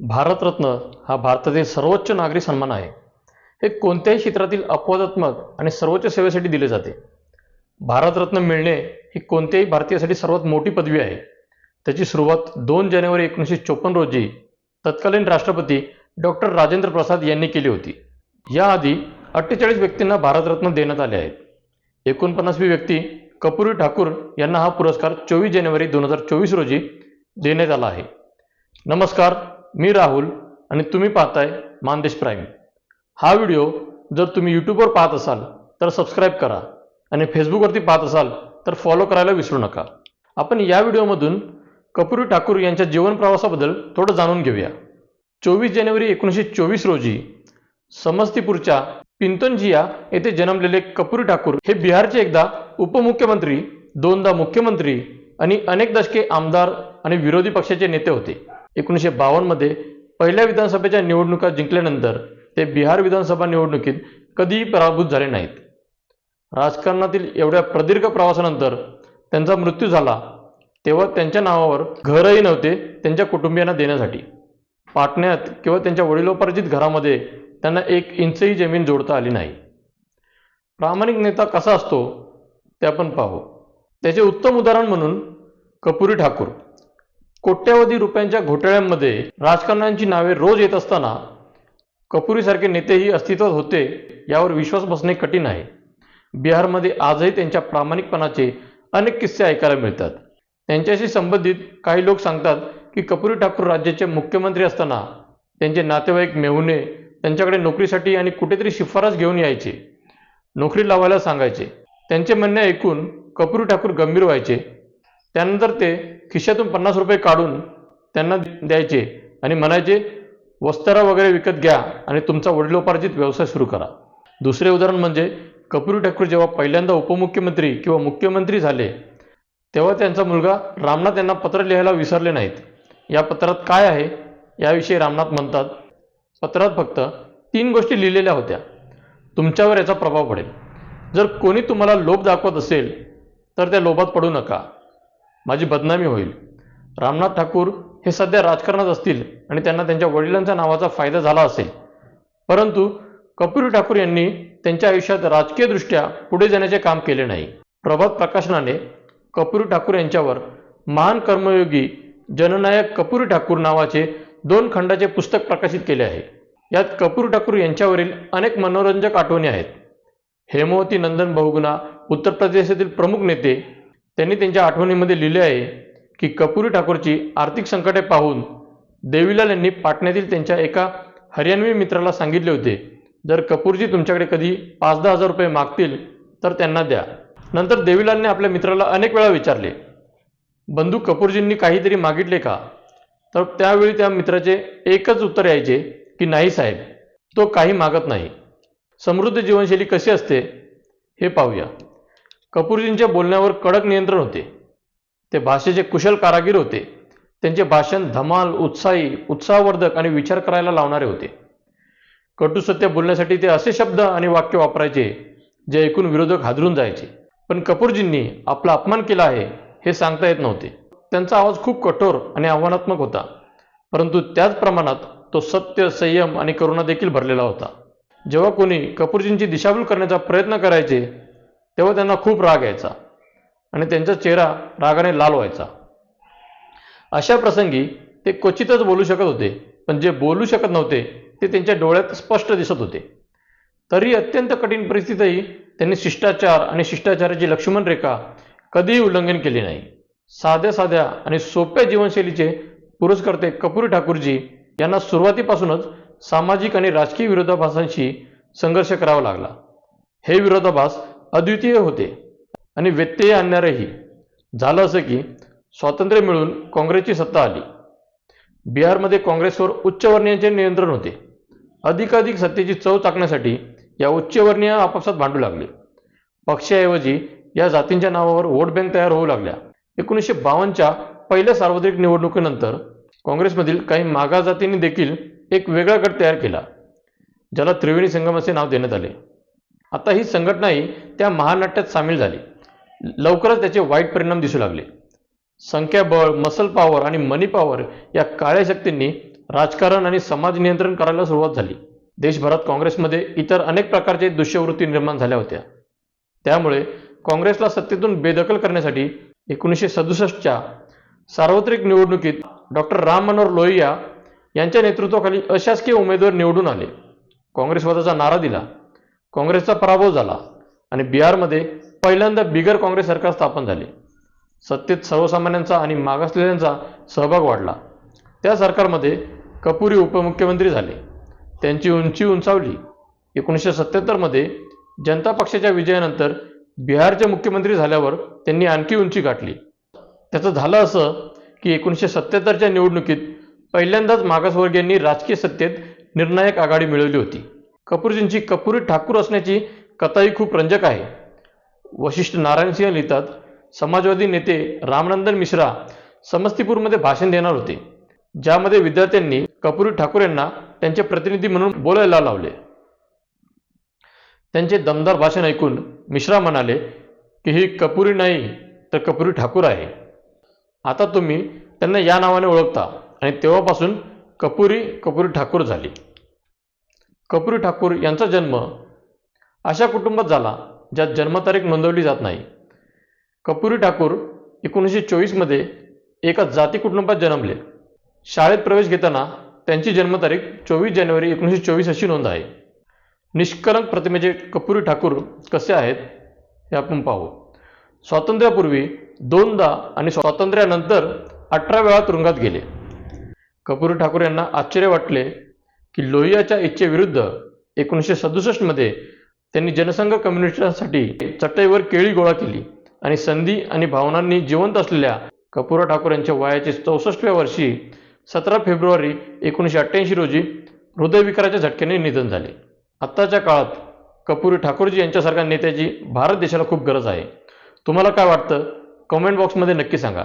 भारतरत्न हा भारतातील सर्वोच्च नागरी सन्मान आहे. हे कोणत्याही क्षेत्रातील अपवादात्मक आणि सर्वोच्च सेवेसाठी दिले जाते. भारतरत्न मिळणे ही कोणत्याही भारतीयासाठी सर्वात मोठी पदवी आहे. त्याची सुरुवात दोन जानेवारी एकोणीसशे चोपन्न रोजी तत्कालीन राष्ट्रपती डॉक्टर राजेंद्र प्रसाद यांनी केली होती. याआधी अठ्ठेचाळीस व्यक्तींना भारतरत्न देण्यात आले आहेत. एकोणपन्नासवी व्यक्ती कपुरी ठाकूर यांना हा पुरस्कार चोवीस जानेवारी दोन हजार चोवीस रोजी देण्यात आला आहे. नमस्कार मी राहुल आणि तुम्ही पाहताय मानदेश प्राईम. हा व्हिडिओ जर तुम्ही यूट्यूबवर पाहत असाल तर सबस्क्राईब करा आणि फेसबुकवरती पाहत असाल तर फॉलो करायला विसरू नका. आपण या व्हिडिओमधून कपुरी ठाकूर यांच्या जीवन प्रवासाबद्दल थोडं जाणून घेऊया. चोवीस जानेवारी एकोणीसशे चोवीस रोजी समस्तीपूरच्या पिंतनजिया येथे जन्मलेले कपुरी ठाकूर हे बिहारचे एकदा उपमुख्यमंत्री दोनदा मुख्यमंत्री आणि अनेक दशके आमदार आणि विरोधी पक्षाचे नेते होते. एकोणीसशे बावन्नमध्ये पहिल्या विधानसभेच्या निवडणुका जिंकल्यानंतर ते बिहार विधानसभा निवडणुकीत कधीही पराभूत झाले नाहीत. राजकारणातील एवढ्या प्रदीर्घ प्रवासानंतर त्यांचा मृत्यू झाला तेव्हा त्यांच्या नावावर घरही नव्हते त्यांच्या कुटुंबियांना देण्यासाठी. पाटण्यात किंवा त्यांच्या वडिलोपार्जित घरामध्ये त्यांना एक इंचही जमीन जोडता आली नाही. प्रामाणिक नेता कसा असतो ते आपण पाहू. त्याचे उत्तम उदाहरण म्हणून कपुरी ठाकूर. कोट्यावधी रुपयांच्या घोटाळ्यांमध्ये राजकारण्यांची नावे रोज येत असताना कपुरीसारखे नेतेही अस्तित्वात होते यावर विश्वास बसणे कठीण आहे. बिहारमध्ये आजही त्यांच्या प्रामाणिकपणाचे अनेक किस्से ऐकायला मिळतात. त्यांच्याशी संबंधित काही लोक सांगतात की कपुरी ठाकूर राज्याचे मुख्यमंत्री असताना त्यांचे नातेवाईक मेहुणे त्यांच्याकडे नोकरीसाठी आणि कुठेतरी शिफारस घेऊन यायचे. नोकरी लावायला सांगायचे. त्यांचे म्हणणे ऐकून कपुरी ठाकूर गंभीर व्हायचे. त्यानंतर ते खिशातून पन्नास रुपये काढून त्यांना द्यायचे आणि म्हणायचे वस्तारा वगैरे विकत घ्या आणि तुमचा वडिलोपार्जित व्यवसाय सुरू करा. दुसरे उदाहरण म्हणजे कपूर ठाकूर जेव्हा पहिल्यांदा उपमुख्यमंत्री किंवा मुख्यमंत्री झाले तेव्हा त्यांचा मुलगा रामनाथ यांना पत्र लिहायला विसरले नाहीत. या पत्रात काय आहे? याविषयी रामनाथ म्हणतात पत्रात फक्त तीन गोष्टी लिहिलेल्या होत्या. तुमच्यावर याचा प्रभाव पडेल. जर कोणी तुम्हाला लोभ दाखवत असेल तर त्या लोभात पडू नका. माझी बदनामी होईल. रामनाथ ठाकूर हे सध्या राजकारणात असतील आणि त्यांना त्यांच्या वडिलांच्या नावाचा फायदा झाला असेल. परंतु कपुरी ठाकूर यांनी त्यांच्या आयुष्यात राजकीयदृष्ट्या पुढे जाण्याचे काम केले नाही. प्रभात प्रकाशनाने कपुरी ठाकूर यांच्यावर महान कर्मयोगी जननायक कपुरी ठाकूर नावाचे दोन खंडाचे पुस्तक प्रकाशित केले आहे. यात कपूर ठाकूर यांच्यावरील अनेक मनोरंजक आठवणी आहेत. हेमवती नंदन बहुगुणा उत्तर प्रदेशातील प्रमुख नेते त्यांनी त्यांच्या आठवणीमध्ये लिहिले आहे की कपुरी ठाकूरची आर्थिक संकटे पाहून देवीलाल यांनी पाटण्यातील त्यांच्या एका हरियाणवी मित्राला सांगितले होते जर कपूरजी तुमच्याकडे कधी पाच दहा हजार रुपये मागतील तर त्यांना द्या. नंतर देवीलालने आपल्या मित्राला अनेक वेळा विचारले बंधू कपूरजींनी काहीतरी मागितले का? तर त्यावेळी त्या मित्राचे एकच उत्तर यायचे की नाही साहेब तो काही मागत नाही. समृद्ध जीवनशैली कशी असते हे पाहूया. कपूरजींच्या बोलण्यावर कडक नियंत्रण होते. ते भाषेचे कुशल कारागीर होते. त्यांचे भाषण धमाल उत्साही उत्साहवर्धक आणि विचार करायला लावणारे होते. कटू सत्य बोलण्यासाठी ते असे शब्द आणि वाक्य वापरायचे जे ऐकून विरोधक हादरून जायचे. पण कपूरजींनी आपला अपमान केला आहे हे सांगता येत नव्हते. त्यांचा आवाज खूप कठोर आणि आव्हानात्मक होता. परंतु त्याच प्रमाणात तो सत्य संयम आणि करुणा देखील भरलेला होता. जेव्हा कोणी कपूरजींची दिशाभूल करण्याचा प्रयत्न करायचे तेव्हा त्यांना खूप राग यायचा. आणि त्यांचा चेहरा रागाने लाल व्हायचा. अशा प्रसंगी ते क्वचितच बोलू शकत होते पण जे बोलू शकत नव्हते ते त्यांच्या डोळ्यात स्पष्ट दिसत होते. तरी अत्यंत कठीण परिस्थितीतही त्यांनी शिष्टाचार आणि शिष्टाचाराची लक्ष्मण रेखा कधीही उल्लंघन केले नाही. साध्या साध्या आणि सोप्या जीवनशैलीचे पुरस्कर्ते कपूर ठाकूरजी यांना सुरुवातीपासूनच सामाजिक आणि राजकीय विरोधाभासांशी संघर्ष करावा लागला. हे विरोधाभास अद्वितीय होते. आणि व्यत्यय आणणारही. झालं असं की स्वातंत्र्य मिळून काँग्रेसची सत्ता आली. बिहारमध्ये काँग्रेसवर उच्चवर्णीयांचे नियंत्रण होते. अधिकाधिक सत्तेची चव चाकण्यासाठी या उच्चवर्णीय आपापसात भांडू लागले. पक्षाऐवजी या जातींच्या नावावर वोट बँक तयार होऊ लागल्या. एकोणीसशे बावन्नच्या पहिल्या सार्वत्रिक निवडणुकीनंतर काँग्रेसमधील काही मागा जातींनी देखील एक वेगळा गट तयार केला ज्याला त्रिवेणी संगम असे नाव देण्यात आले. आता ही संघटनाही त्या महानाट्यात सामील झाली. लवकरच त्याचे वाईट परिणाम दिसू लागले. संख्याबळ मसल पॉवर आणि मनी पॉवर या काळ्या शक्तींनी राजकारण आणि समाज नियंत्रण करायला सुरुवात झाली. देशभरात काँग्रेसमध्ये इतर अनेक प्रकारचे दुष्यवृत्ती निर्माण झाल्या होत्या. त्यामुळे काँग्रेसला सत्तेतून बेदखल करण्यासाठी एकोणीसशे सदुसष्टच्या सार्वत्रिक निवडणुकीत डॉक्टर राम मनोहर लोहिया यांच्या नेतृत्वाखाली अशासकीय उमेदवार निवडून आले. काँग्रेसवादाचा नारा दिला. काँग्रेसचा पराभव झाला आणि बिहारमध्ये पहिल्यांदा बिगर काँग्रेस सरकार स्थापन झाले. सत्तेत सर्वसामान्यांचा आणि मागासलेल्यांचा सहभाग वाढला. त्या सरकारमध्ये कपुरी उपमुख्यमंत्री झाले. त्यांची उंची उंचावली. एकोणीसशे सत्त्याहत्तरमध्ये जनता पक्षाच्या विजयानंतर बिहारचे मुख्यमंत्री झाल्यावर त्यांनी आणखी उंची गाठली. त्याचं झालं असं की एकोणीसशे सत्त्याहत्तरच्या निवडणुकीत पहिल्यांदाच मागासवर्गीयांनी राजकीय सत्तेत निर्णायक आघाडी मिळवली होती. कपूरजींची कपुरी ठाकूर असण्याची कथाही खूप रंजक आहे. वशिष्ठ नारायणसिंह लिहितात समाजवादी नेते रामनंदन मिश्रा समस्तीपूरमध्ये भाषण देणार होते. ज्यामध्ये विद्यार्थ्यांनी कपुरी ठाकूर यांना त्यांचे प्रतिनिधी म्हणून बोलायला लावले. त्यांचे दमदार भाषण ऐकून मिश्रा म्हणाले की ही कपुरी नाही तर कपुरी ठाकूर आहे. आता तुम्ही त्यांना या नावाने ओळखता आणि तेव्हापासून कपुरी कपुरी ठाकूर झाली. कपूर ठाकूर यांचा जन्म अशा कुटुंबात झाला ज्यात जन्मतारीख नोंदवली जात नाही. कपुरी ठाकूर एकोणीसशे चोवीसमध्ये एका जाती कुटुंबात जन्मले. शाळेत प्रवेश घेताना त्यांची जन्मतारीख चोवीस जानेवारी एकोणीसशे चोवीस अशी नोंद आहे. निष्कलंक प्रतिमेचे कपुरी ठाकूर कसे आहेत हे आपण पाहू. स्वातंत्र्यापूर्वी दोनदा आणि स्वातंत्र्यानंतर अठरा वेळा तुरुंगात गेले. कपूर ठाकूर यांना आश्चर्य वाटले की लोहियाच्या इच्छेविरुद्ध एकोणीसशे सदुसष्टमध्ये त्यांनी जनसंघ कम्युनिस्टांसाठी चटईवर केळी गोळा केली आणि संधी आणि भावनांनी जिवंत असलेल्या कपुरा ठाकूर यांच्या वयाचे चौसष्टव्या वर्षी सतरा फेब्रुवारी एकोणीसशे अठ्ठ्याऐंशी रोजी हृदयविकाराच्या झटक्याने निधन झाले. आत्ताच्या काळात कपूर ठाकूरजी यांच्यासारख्या नेत्याची भारत देशाला खूप गरज आहे. तुम्हाला काय वाटतं? कमेंट बॉक्समध्ये नक्की सांगा.